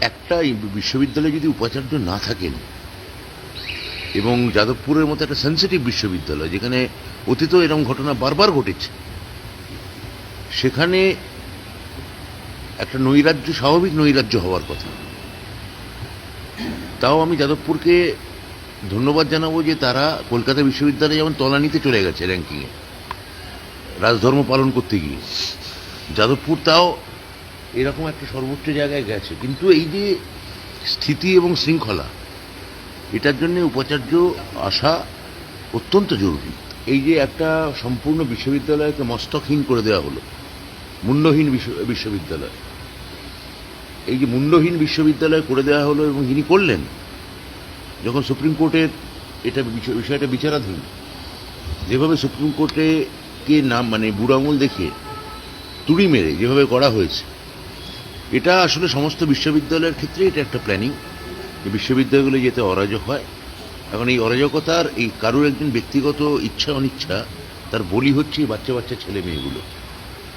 একটা বিশ্ববিদ্যালয়ে যদি উপাচার্য না থাকেন, এবং যাদবপুরের মতো একটা সেন্সিটিভ বিশ্ববিদ্যালয়, যেখানে অতীত এরকম ঘটনা বারবার ঘটেছে, সেখানে একটা নৈরাজ্য, স্বাভাবিক নৈরাজ্য হওয়ার কথা। তাও আমি যাদবপুরকে ধন্যবাদ জানাব যে তারা কলকাতা বিশ্ববিদ্যালয়ে যেমন তলানিতে চলে গেছে র্যাঙ্কিংয়ে, রাজধর্ম পালন করতে গিয়ে। যাদবপুর তাও এরকম একটা সর্বোচ্চ জায়গায় গেছে। কিন্তু এই যে স্থিতি এবং শৃঙ্খলা, এটার জন্য উপাচার্য আসা অত্যন্ত জরুরি। এই যে একটা সম্পূর্ণ বিশ্ববিদ্যালয়কে মস্তকহীন করে দেওয়া হলো মূল্যহীন বিশ্ব- বিশ্ববিদ্যালয়। এই যে মূল্যহীন বিশ্ববিদ্যালয় করে দেওয়া হলো এবং যিনি করলেন, যখন সুপ্রিম কোর্টের এটা বিষয়টা বিচারাধীন, যেভাবে সুপ্রিম কোর্টে কে নাম মানে বুড়ো আঙুল দেখে তুড়ি মেরে যেভাবে করা হয়েছে এটা আসলে সমস্ত বিশ্ববিদ্যালয়ের ক্ষেত্রে এটা একটা প্ল্যানিং যে বিশ্ববিদ্যালয়গুলো যেতে অরাজক হয়। এখন এই অরাজকতার এই কারোর একজন ব্যক্তিগত ইচ্ছা অনিচ্ছা তার বলি হচ্ছে বাচ্চা বাচ্চা ছেলে মেয়েগুলো